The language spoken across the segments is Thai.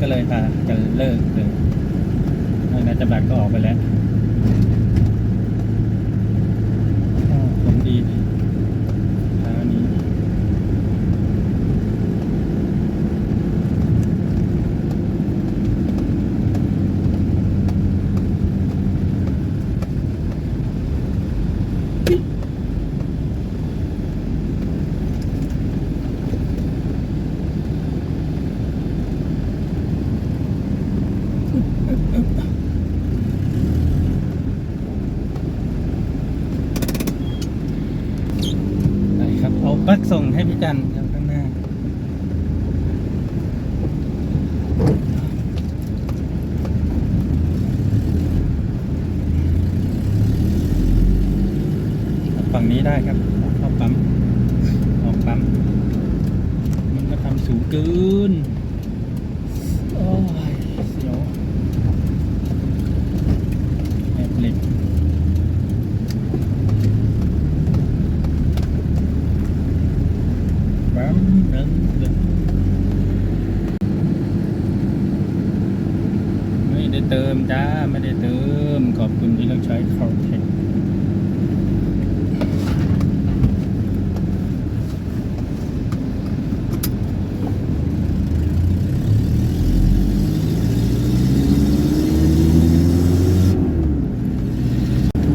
ก็เลยพากันเลิกเลยนากจำรัดก็ออกไปแล้วอ้อผมดีเช้านี้ ไปครับ เอาปลั๊กส่งให้พี่จันทร์ครับข้างหน้า ฝั่งนี้ได้ครับเข้าปั๊มออกปั๊ม มันก็ทำสูงเกิน โอ้ยเสียวแอบเหล็กปั๊มนึ่งหนึ่งไม่ได้เติมจ้า ไม่ได้เติม ขอบคุณที่เลือกใช้คอร์เทค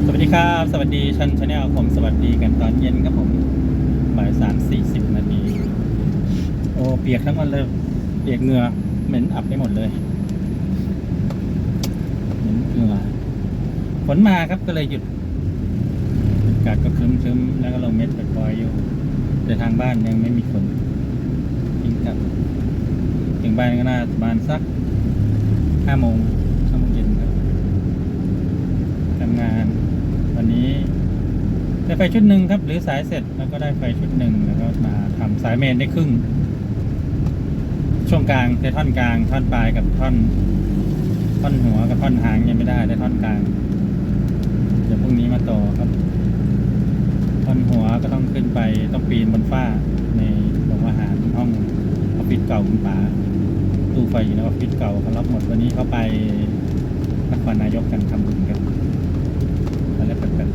สวั สวัสดีชันชาแนลผมสวัสดีกันตอนเย็นครับผมบ่ายสามสี่สิบนาทีโอ้เปียกทั้งวันเลยเปียกเหงื่อเหม็นอับไปหมดเลยเหม็นเหงื่อฝนมาครับก็เลยหยุดอากาศก็ครึ้มๆแล้วก็ลงเม็ดปล่อยๆอยู่ แต่ทางบ้านยังไม่มีฝนทิ้งกลับถึงบ้านก็น่าประมาณสักห้าโมงห้าโมงเย็นครับทำงาน วันนี้ได้ไฟชุดหนึ่งครับ หรือสายเสร็จแล้วก็ได้ไฟชุดหนึ่งแล้วก็มาทำสายเมนได้ครึ่ง ช่วงกลางได้ท่อนกลางท่อนปลายกับท่อน ท่อนหัวกับท่อนหางยังไม่ได้ได้ท่อนกลางเดี๋ยวพรุ่งนี้มาต่อครับ ท่อนหัวก็ต้องขึ้นไปต้องปีนบนฝ้าในโรงอาหารห้องออฟฟิศเก่าคุณป๋าตู้ไฟอยู่ในออฟฟิศเก่าเขารับหมดวันนี้เขาไปนครนายกกันทำบุญกันอะไรแปลกๆ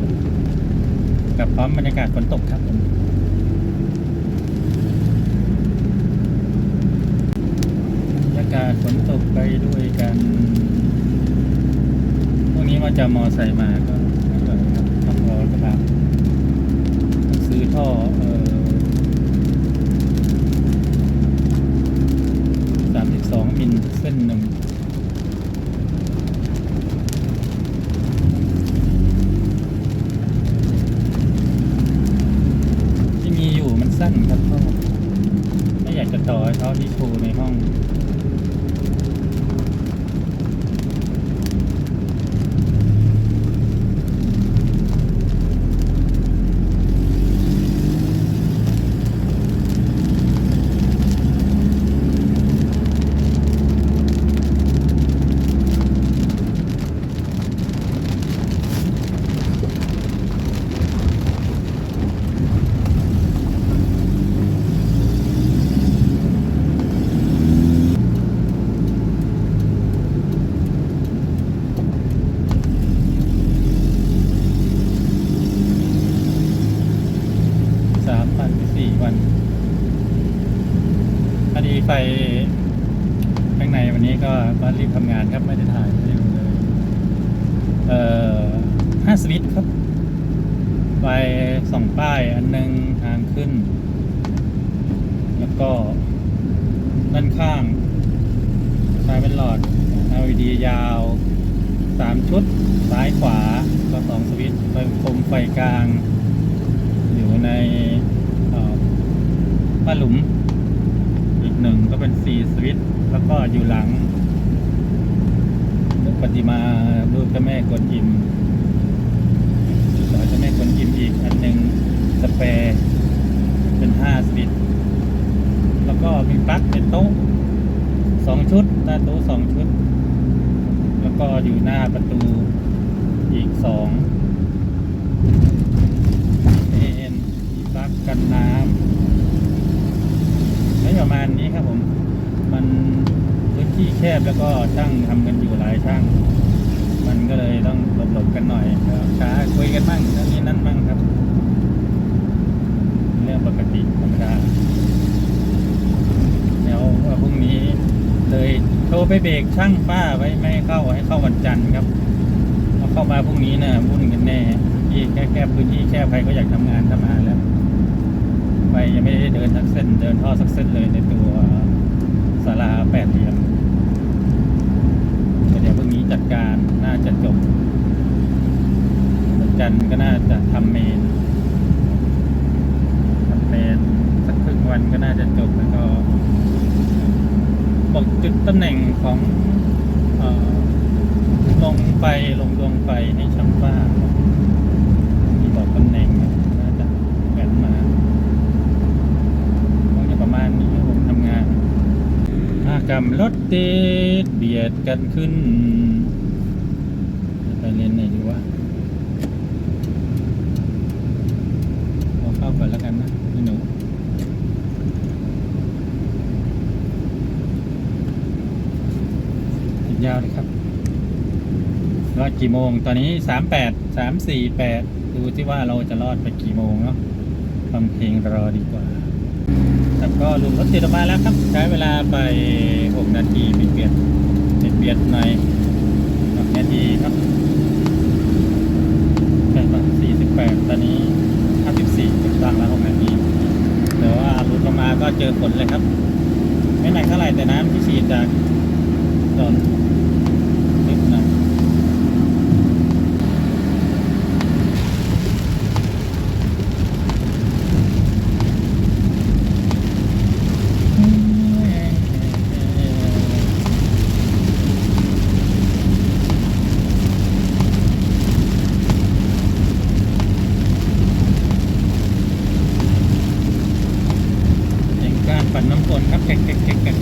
กับพร้อมบรรยากาศฝนตกครับผมบรรยากาศฝนตกไปด้วยกันพวกนี้ว่าจะมอไซค์มาก็ไม่ไหวครับต้องรอกระบต้องซื้อท่อเอ่อสามสิบสองมิลเส้นหนึ่ง ที่มีอยู่มันสั้นครับท่อไม่อยากจะต่อให้เขาที่ครูในห้อง สามวันหรือสี่วันพอดีไฟข้างในวันนี้ ก็รีบทำงานครับไม่ได้ถ่ายไม่ได้ดูเลยเอ่อห้าสวิตครับไฟสองป้ายอันหนึ่งทางขึ้น แล้วก็ด้านข้างไฟเป็นหลอด LED ยาวสามชุด ซ้ายขวาก็สองสวิตช์ไฟคมไฟกลาง อยู่ในผ้าหลุมอีกหนึ่งก็เป็นสีสวิตช์แล้วก็อยู่หลัง ปฏิมารูปเจ้าแม่กวนอิมสอยเจ้าแม่กวนอิมอีกอันหนึ่งสเปร์เป็นห้าสวิตช์แล้วก็มีปลั๊กเป็นโต๊ะสองชุดหน้าโต๊ะสองชุด แล้วก็อยู่หน้าประตูอีกสองเอ็นมีปลั๊กกันน้ำใช้ประมาณนี้ครับผม มัน ที่แคบแล้วก็ช่างทำกันอยู่หลายช่าง มันก็เลยต้องหลบๆกันหน่อยช้าคุยกันบ้างนั่นนี่นั่นบ้างครับ เรื่องปกติธรรมดาแล้วพรุ่งนี้เลยโทรไปเบรกช่างป้าไว้ไม่เข้าให้เข้าวันจันทร์ครับพอเข้ามาพรุ่งนี้นะวุ่นกันแน่ที่แค่แค่พื้นที่แค่ใครก็อยากทำงานทำงานแล้ว ไปยังไม่ได้เดินสักเส้น เดินท่อสักเส้นเลยในตัวศาลาแปดเหลี่ยมแต่เดี๋ยวพรุ่งนี้ จัดการน่าจะจบจันก็น่าจะทำเมนทำเมนสักครึ่งวันก็น่าจะจบแล้วก็บอกจุดตำแหน่งของเออลงไฟลงดวงไฟให้ช่างฟ้ามีบอกตำแหน่งนะน่าจะแผนมา คงจะประมาณนี้ครับผมทำงานอา กรรมรถติดเบียดกันขึ้น ไปเลนไหนดีวะเอาเข้าก่อนแล้วกันนะพี่หนูอีกยาวเลยครับรอดกี่โมง ตอนนี้สามแปดสามสี่แปดดูที่ว่าเราจะรอดไปกี่โมงเนาะฟังเพลงรอดีกว่า ครับก็ลุมรถติดออกมาแล้วครับ ใช้เวลาไป 6 นาทีปิดเบียดปิดเบียนหน่อยนาทีครับใช่ปะ48ตอนนี้54ติดตั้งแล้ว6นาทีแต่ว่าหลุดออกมาก็เจอฝนเลยครับ ไม่หนักเท่าไหร่แต่น้ำที่ฉีดจากตอนดหน่อยเองการ ปั่นน้ำฝนครับแกะแกะแกะแกะ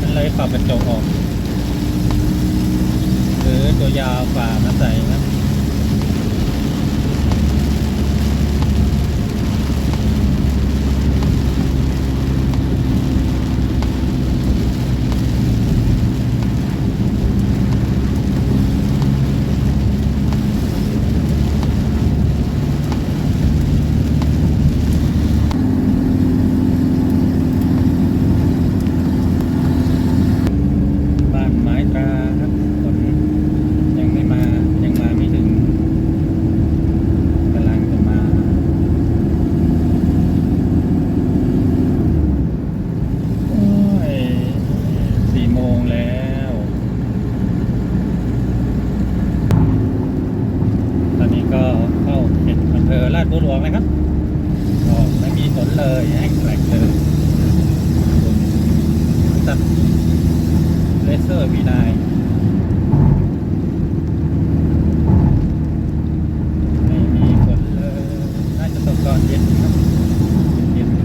มันเลยฝากระจกออก หรือตัวยาวฝ่ามาใส่นะบ บ้านไม้ตราครับฝนยังไม่มา ยังมาไม่ถึงกำลังจะมา โอ้ยสี่โมงแล้ว ตอนนี้ก็เข้าเขตอำเภอ ลาดบัวหลวงนะครับก็ไม่มีฝนเลยแห้งแกลกเลยตัดเลเซอร์วีนายไม่มีฝนเลย น่าจะตกตอนเย็นครับเย็นๆ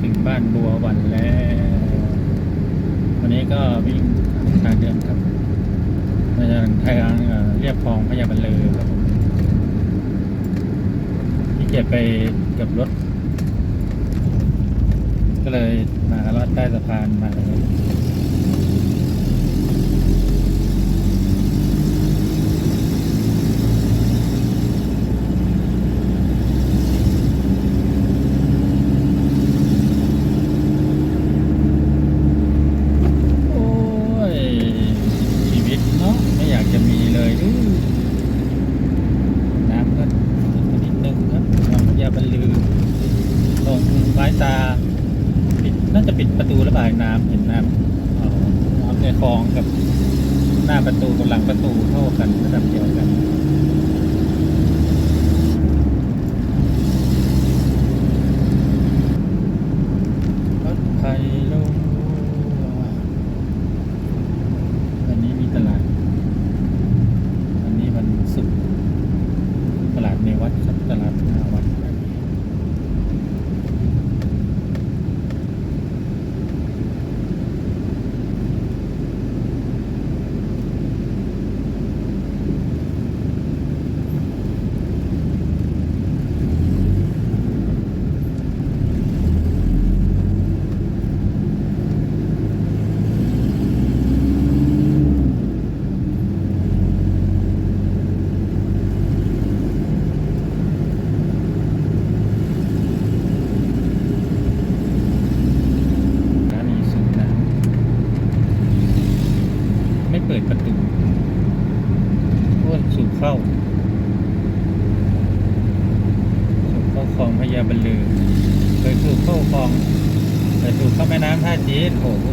ถึงบ้านบัววันแล้ววันนี้ก็วิ่งทางเดิมครับมาจากทางเอ่อเรียบคลองพยาบัลเลอครับผมที่เกียจไปกับรถ ก็เลยมาลอดใต้สะพานมาเลยโอ้ย ชีวิตเนาะไม่อยากจะมีเลยอื้อน้ำก็นิดนึงครับน้ำยาบรรลือลงไม้ตาปิดน่าจะปิดประตูระบายน้ำเห็นน้ำเอาน้ำในคลองกับหน้าประตูกับหลังประตูเท่ากันระดับเดียวกันรถไฟลงวันนี้มีตลาด วันนี้วันศุกร์ตลาดในวัดครับตลาดหน้าวัด องพญาบรรลือเคยถูกเข้าคลองเคยถูกเข้าแม่น้ำท่าจีนโอ้โห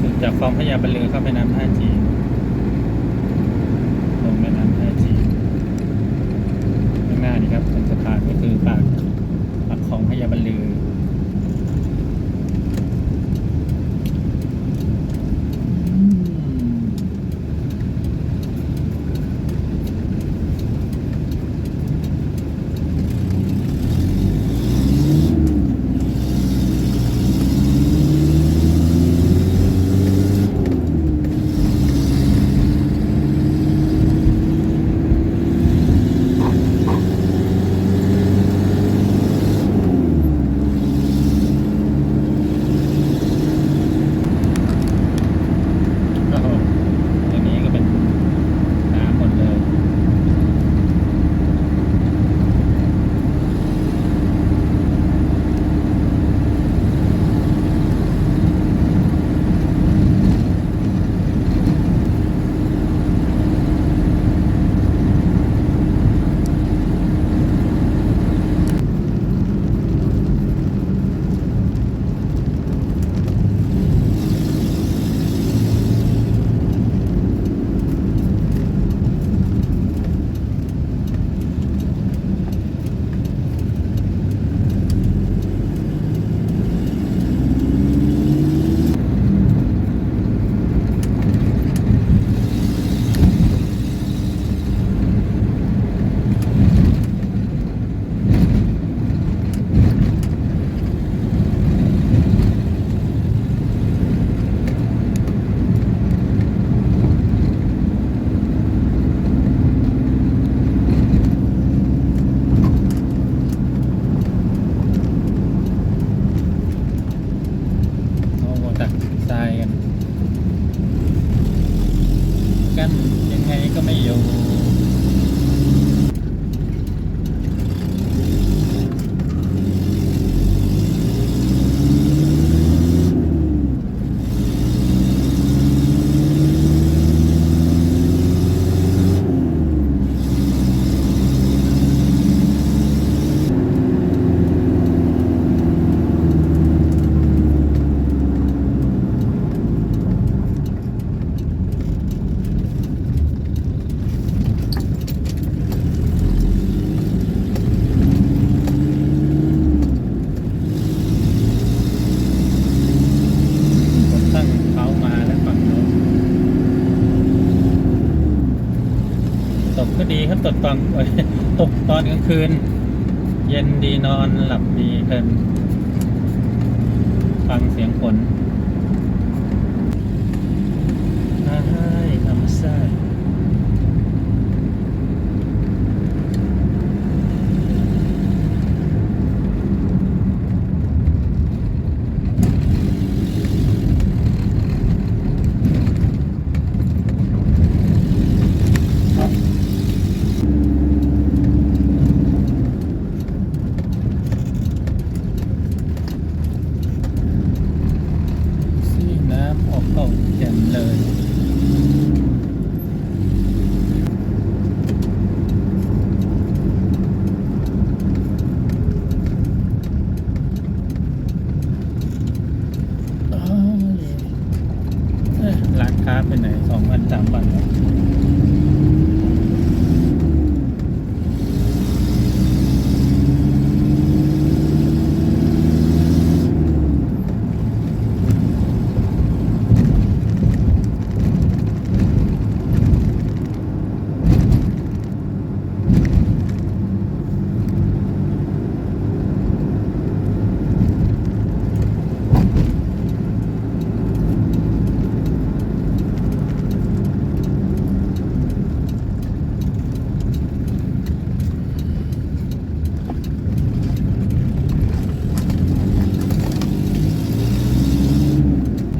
ถูกจากคลองพญาบรรลือเข้าแม่น้ำท่าจีน ตกก็ดีครับตกตอนตกตอนกลางคืน เย็นดีนอนหลับดีเพลินฟังเสียงฝนอ้ายธรรมชาติสีน้ำออกเข้าแจ่มเลย โอ้ยเอ๊ะร้านค้าไปไหน สองวันสามวันแล้ว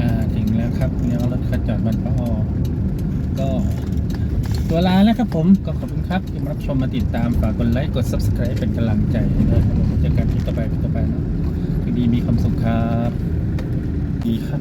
อ่าถึงแล้วครับเนี่ยรถขจอดบันปะออก็ ตัวลาแล้วครับผมก็ขอบคุณครับที่มารับ ชมมาติดตามฝากกดไลค์กด subscribe เป็นกำลังใจให้ด้วยครับผมเจอกันคลิปต่อไปคลิปต่อไปนะคือดีมีความสุขครับ ดีครับ